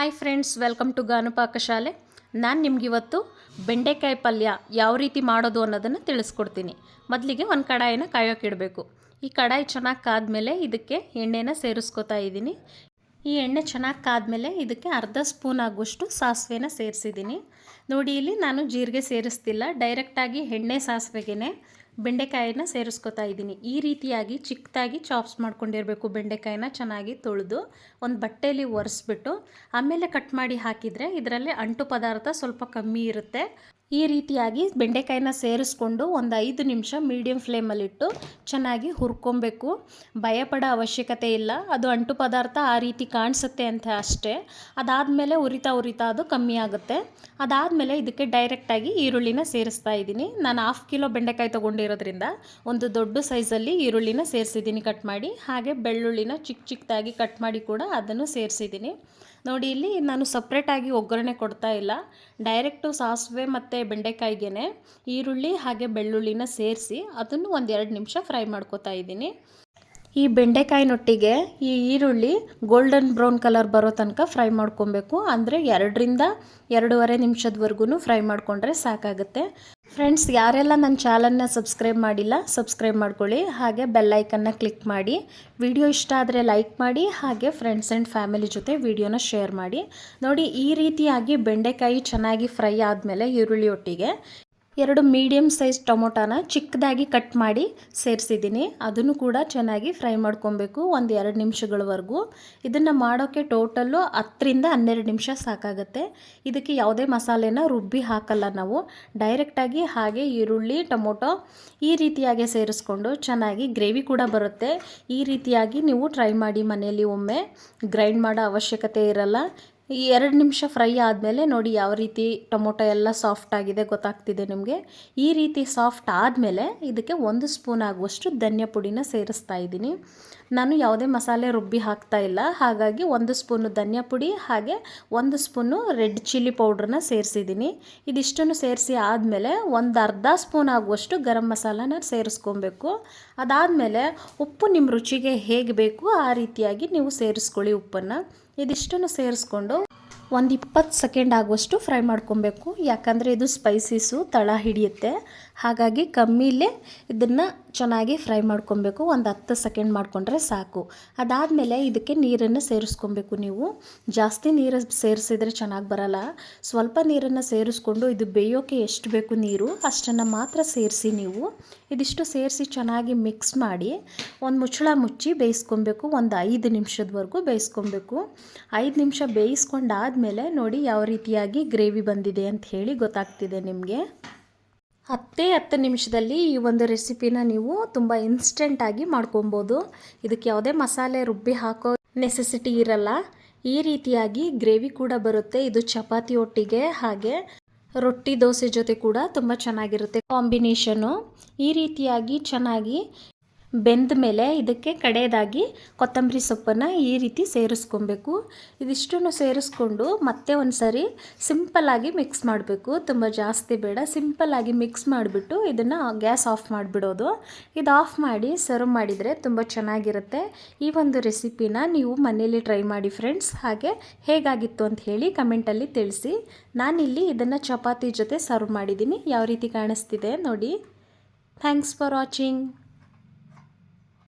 Hi friends welcome to Gaanu Shaale ನಾನು ನಿಮಗಿವತ್ತು ಬೆಂಡೆಕಾಯಿ ಪಲ್ಯ ಯಾವ ರೀತಿ ಮಾಡೋದು ಅನ್ನೋದನ್ನು ತಿಳಿಸ್ಕೊಡ್ತೀನಿ. ಮೊದಲಿಗೆ ಒಂದು ಕಡಾಯಿನ ಕಾಯೋಕೆ ಇಡಬೇಕು. ಈ ಕಡಾಯಿ ಚೆನ್ನಾಗಿ ಕಾದ್ಮೇಲೆ ಇದಕ್ಕೆ ಎಣ್ಣೆನ ಸೇರಿಸ್ಕೊತಾ ಇದ್ದೀನಿ. ಈ ಎಣ್ಣೆ ಚೆನ್ನಾಗಿ ಕಾದ್ಮೇಲೆ ಇದಕ್ಕೆ ಅರ್ಧ ಸ್ಪೂನ್ ಆಗುವಷ್ಟು ಸಾಸಿವೆನ ಸೇರಿಸಿದ್ದೀನಿ. ನೋಡಿ, ಇಲ್ಲಿ ನಾನು ಜೀರಿಗೆ ಸೇರಿಸ್ತಿಲ್ಲ. ಡೈರೆಕ್ಟಾಗಿ ಎಣ್ಣೆ ಸಾಸಿವೆಗೆ ಬೆಂಡೆಕಾಯಿನ ಸೇರಿಸ್ಕೊತಾ ಇದ್ದೀನಿ. ಈ ರೀತಿಯಾಗಿ ಚಿಕ್ಕದಾಗಿ ಚಾಪ್ಸ್ ಮಾಡ್ಕೊಂಡಿರಬೇಕು ಬೆಂಡೆಕಾಯಿನ ಚೆನ್ನಾಗಿ ತೊಳೆದು, ಒಂದು ಬಟ್ಟೆಯಲ್ಲಿ ಒರೆಸ್ಬಿಟ್ಟು, ಆಮೇಲೆ ಕಟ್ ಮಾಡಿ ಹಾಕಿದರೆ ಇದರಲ್ಲಿ ಅಂಟು ಪದಾರ್ಥ ಸ್ವಲ್ಪ ಕಮ್ಮಿ ಇರುತ್ತೆ. ಈ ರೀತಿಯಾಗಿ ಬೆಂಡೆಕಾಯಿನ ಸೇರಿಸ್ಕೊಂಡು ಒಂದು ಐದು ನಿಮಿಷ ಮೀಡಿಯಂ ಫ್ಲೇಮಲ್ಲಿಟ್ಟು ಚೆನ್ನಾಗಿ ಹುರ್ಕೊಬೇಕು. ಭಯಪಡೋ ಅವಶ್ಯಕತೆ ಇಲ್ಲ. ಅದು ಅಂಟು ಪದಾರ್ಥ ಆ ರೀತಿ ಕಾಣಿಸುತ್ತೆ ಅಂತ ಅಷ್ಟೇ. ಅದಾದಮೇಲೆ ಉರಿತಾ ಉರಿತಾ ಅದು ಕಮ್ಮಿ ಆಗುತ್ತೆ. ಅದಾದಮೇಲೆ ಇದಕ್ಕೆ ಡೈರೆಕ್ಟಾಗಿ ಈರುಳ್ಳಿನ ಸೇರಿಸ್ತಾ ಇದ್ದೀನಿ. ನಾನು ಹಾಫ್ ಕಿಲೋ ಬೆಂಡೆಕಾಯಿ ತೊಗೊಂಡಿರೋದ್ರಿಂದ ಒಂದು ದೊಡ್ಡ ಸೈಜಲ್ಲಿ ಈರುಳ್ಳಿನ ಸೇರಿಸಿದ್ದೀನಿ ಕಟ್ ಮಾಡಿ. ಹಾಗೆ ಬೆಳ್ಳುಳ್ಳಿನ ಚಿಕ್ಕ ಚಿಕ್ಕದಾಗಿ ಕಟ್ ಮಾಡಿ ಕೂಡ ಅದನ್ನು ಸೇರಿಸಿದ್ದೀನಿ. ನೋಡಿ, ಇಲ್ಲಿ ನಾನು ಸಪ್ರೇಟಾಗಿ ಒಗ್ಗರಣೆ ಕೊಡ್ತಾ ಇಲ್ಲ. ಡೈರೆಕ್ಟು ಸಾಸಿವೆ ಮತ್ತು ಬೆಂಡೆಕಾಯಿಗೆ ಈರುಳ್ಳಿ ಹಾಗೆ ಬೆಳ್ಳುಳ್ಳಿನ ಸೇರಿಸಿ ಅದನ್ನು ಒಂದೆರಡು ನಿಮಿಷ ಫ್ರೈ ಮಾಡ್ಕೋತಾ ಇದ್ದೀನಿ. ಈ ಬೆಂಡೆಕಾಯಿನೊಟ್ಟಿಗೆ ಈ ಈರುಳ್ಳಿ ಗೋಲ್ಡನ್ ಬ್ರೌನ್ ಕಲರ್ ಬರೋ ತನಕ ಫ್ರೈ ಮಾಡ್ಕೊಬೇಕು. ಅಂದರೆ ಎರಡರಿಂದ ಎರಡೂವರೆ ನಿಮಿಷದವರೆಗೂ ಫ್ರೈ ಮಾಡಿಕೊಂಡ್ರೆ ಸಾಕಾಗುತ್ತೆ. ಫ್ರೆಂಡ್ಸ್ ಯಾರೆಲ್ಲ ನನ್ನ ಚಾನಲ್ನ ಸಬ್ಸ್ಕ್ರೈಬ್ ಮಾಡಿಲ್ಲ ಸಬ್ಸ್ಕ್ರೈಬ್ ಮಾಡ್ಕೊಳ್ಳಿ. ಹಾಗೆ ಬೆಲ್ಲೈಕನ್ನ ಕ್ಲಿಕ್ ಮಾಡಿ. ವಿಡಿಯೋ ಇಷ್ಟ ಆದರೆ ಲೈಕ್ ಮಾಡಿ. ಹಾಗೆ ಫ್ರೆಂಡ್ಸ್ ಆ್ಯಂಡ್ ಫ್ಯಾಮಿಲಿ ಜೊತೆ ವಿಡಿಯೋನ ಶೇರ್ ಮಾಡಿ. ನೋಡಿ, ಈ ರೀತಿಯಾಗಿ ಬೆಂಡೆಕಾಯಿ ಚೆನ್ನಾಗಿ ಫ್ರೈ ಆದಮೇಲೆ ಈರುಳ್ಳಿ ಒಟ್ಟಿಗೆ. ಎರಡು ಮೀಡಿಯಮ್ ಸೈಜ್ ಟೊಮೊಟೊನ ಚಿಕ್ಕದಾಗಿ ಕಟ್ ಮಾಡಿ ಸೇರಿಸಿದ್ದೀನಿ. ಅದನ್ನು ಕೂಡ ಚೆನ್ನಾಗಿ ಫ್ರೈ ಮಾಡ್ಕೊಬೇಕು ಒಂದು ಎರಡು ನಿಮಿಷಗಳವರೆಗೂ. ಇದನ್ನು ಮಾಡೋಕ್ಕೆ ಟೋಟಲ್ಲು ಹತ್ತರಿಂದ ಹನ್ನೆರಡು ನಿಮಿಷ ಸಾಕಾಗುತ್ತೆ. ಇದಕ್ಕೆ ಯಾವುದೇ ಮಸಾಲೆನ ರುಬ್ಬಿ ಹಾಕಲ್ಲ ನಾವು. ಡೈರೆಕ್ಟಾಗಿ ಹಾಗೆ ಈರುಳ್ಳಿ, ಟೊಮೊಟೊ ಈ ರೀತಿಯಾಗಿ ಸೇರಿಸ್ಕೊಂಡು ಚೆನ್ನಾಗಿ ಗ್ರೇವಿ ಕೂಡ ಬರುತ್ತೆ. ಈ ರೀತಿಯಾಗಿ ನೀವು ಟ್ರೈ ಮಾಡಿ ಮನೆಯಲ್ಲಿ ಒಮ್ಮೆ. ಗ್ರೈಂಡ್ ಮಾಡೋ ಅವಶ್ಯಕತೆ ಇರಲ್ಲ. ಈ ಎರಡು ನಿಮಿಷ ಫ್ರೈ ಆದಮೇಲೆ ನೋಡಿ ಯಾವ ರೀತಿ ಟೊಮೊಟೊ ಎಲ್ಲ ಸಾಫ್ಟ್ ಆಗಿದೆ ಗೊತ್ತಾಗ್ತಿದೆ ನಿಮಗೆ. ಈ ರೀತಿ ಸಾಫ್ಟ್ ಆದಮೇಲೆ ಇದಕ್ಕೆ ಒಂದು ಸ್ಪೂನ್ ಆಗುವಷ್ಟು ಧನ್ಯ ಪುಡಿನ ಸೇರಿಸ್ತಾ ಇದ್ದೀನಿ. ನಾನು ಯಾವುದೇ ಮಸಾಲೆ ರುಬ್ಬಿ ಹಾಕ್ತಾ ಇಲ್ಲ. ಹಾಗಾಗಿ ಒಂದು ಸ್ಪೂನು ಧನ್ಯ ಪುಡಿ, ಹಾಗೆ ಒಂದು ಸ್ಪೂನು ರೆಡ್ ಚಿಲ್ಲಿ ಪೌಡ್ರನ್ನ ಸೇರಿಸಿದ್ದೀನಿ. ಇದಿಷ್ಟನ್ನು ಸೇರಿಸಿ ಆದಮೇಲೆ ಒಂದು ಅರ್ಧ ಸ್ಪೂನ್ ಆಗುವಷ್ಟು ಗರಂ ಮಸಾಲಾನ ಸೇರಿಸ್ಕೊಬೇಕು. ಅದಾದಮೇಲೆ ಉಪ್ಪು ನಿಮ್ಮ ರುಚಿಗೆ ಹೇಗೆ ಬೇಕು ಆ ರೀತಿಯಾಗಿ ನೀವು ಸೇರಿಸ್ಕೊಳ್ಳಿ ಉಪ್ಪನ್ನು. ಇದಿಷ್ಟನ್ನು ಸೇರಿಸ್ಕೊಂಡು ಒಂದು ಇಪ್ಪತ್ತು ಸೆಕೆಂಡ್ ಆಗುವಷ್ಟು ಫ್ರೈ ಮಾಡ್ಕೊಬೇಕು. ಯಾಕಂದರೆ ಇದು ಸ್ಪೈಸೀಸು ತಳ ಹಿಡಿಯುತ್ತೆ. ಹಾಗಾಗಿ ಕಮ್ಮಿಲೇ ಇದನ್ನು ಚೆನ್ನಾಗಿ ಫ್ರೈ ಮಾಡ್ಕೊಬೇಕು. ಒಂದು ಹತ್ತು ಸೆಕೆಂಡ್ ಮಾಡಿಕೊಂಡ್ರೆ ಸಾಕು. ಅದಾದಮೇಲೆ ಇದಕ್ಕೆ ನೀರನ್ನು ಸೇರಿಸ್ಕೊಬೇಕು ನೀವು. ಜಾಸ್ತಿ ನೀರು ಸೇರಿಸಿದ್ರೆ ಚೆನ್ನಾಗಿ ಬರಲ್ಲ. ಸ್ವಲ್ಪ ನೀರನ್ನು ಸೇರಿಸ್ಕೊಂಡು ಇದು ಬೇಯೋಕೆ ಎಷ್ಟು ಬೇಕು ನೀರು, ಅಷ್ಟನ್ನು ಮಾತ್ರ ಸೇರಿಸಿ ನೀವು. ಇದಿಷ್ಟು ಸೇರಿಸಿ ಚೆನ್ನಾಗಿ ಮಿಕ್ಸ್ ಮಾಡಿ ಒಂದು ಮುಚ್ಚಳ ಮುಚ್ಚಿ ಬೇಯಿಸ್ಕೊಬೇಕು. ಒಂದು ಐದು ನಿಮಿಷದವರೆಗೂ ಬೇಯಿಸ್ಕೊಬೇಕು. ಐದು ನಿಮಿಷ ಬೇಯಿಸ್ಕೊಂಡಾದಮೇಲೆ ನೋಡಿ ಯಾವ ರೀತಿಯಾಗಿ ಗ್ರೇವಿ ಬಂದಿದೆ ಅಂತ ಹೇಳಿ ಗೊತ್ತಾಗ್ತಿದೆ ನಿಮಗೆ. ಹತ್ತೇ ಹತ್ತು ನಿಮಿಷದಲ್ಲಿ ಈ ಒಂದು ರೆಸಿಪಿನ ನೀವು ತುಂಬ ಇನ್ಸ್ಟೆಂಟಾಗಿ ಮಾಡ್ಕೊಬೋದು. ಇದಕ್ಕೆ ಯಾವುದೇ ಮಸಾಲೆ, ರುಬ್ಬಿ ಹಾಕೋ ನೆಸೆಸಿಟಿ ಇರಲ್ಲ. ಈ ರೀತಿಯಾಗಿ ಗ್ರೇವಿ ಕೂಡ ಬರುತ್ತೆ. ಇದು ಚಪಾತಿ ಒಟ್ಟಿಗೆ ಹಾಗೆ ರೊಟ್ಟಿ ದೋಸೆ ಜೊತೆ ಕೂಡ ತುಂಬ ಚೆನ್ನಾಗಿರುತ್ತೆ ಕಾಂಬಿನೇಷನು. ಈ ರೀತಿಯಾಗಿ ಚೆನ್ನಾಗಿ ಬೆಂದ ಮೇಲೆ ಇದಕ್ಕೆ ಕಡೆಯದಾಗಿ ಕೊತ್ತಂಬರಿ ಸೊಪ್ಪನ್ನು ಈ ರೀತಿ ಸೇರಿಸ್ಕೊಬೇಕು. ಇದಿಷ್ಟನ್ನು ಸೇರಿಸ್ಕೊಂಡು ಮತ್ತೆ ಒಂದು ಸರಿ ಸಿಂಪಲ್ಲಾಗಿ ಮಿಕ್ಸ್ ಮಾಡಬೇಕು. ತುಂಬ ಜಾಸ್ತಿ ಬೇಡ. ಸಿಂಪಲ್ಲಾಗಿ ಮಿಕ್ಸ್ ಮಾಡಿಬಿಟ್ಟು ಇದನ್ನು ಗ್ಯಾಸ್ ಆಫ್ ಮಾಡಿಬಿಡೋದು. ಇದು ಆಫ್ ಮಾಡಿ ಸರ್ವ್ ಮಾಡಿದರೆ ತುಂಬ ಚೆನ್ನಾಗಿರುತ್ತೆ. ಈ ಒಂದು ರೆಸಿಪಿನ ನೀವು ಮನೇಲಿ ಟ್ರೈ ಮಾಡಿ ಫ್ರೆಂಡ್ಸ್ ಹಾಗೆ ಹೇಗಾಗಿತ್ತು ಅಂತ ಹೇಳಿ ಕಮೆಂಟಲ್ಲಿ ತಿಳಿಸಿ. ನಾನಿಲ್ಲಿ ಇದನ್ನು ಚಪಾತಿ ಜೊತೆ ಸರ್ವ್ ಮಾಡಿದ್ದೀನಿ. ಯಾವ ರೀತಿ ಕಾಣಿಸ್ತಿದೆ ನೋಡಿ. Thanks for watching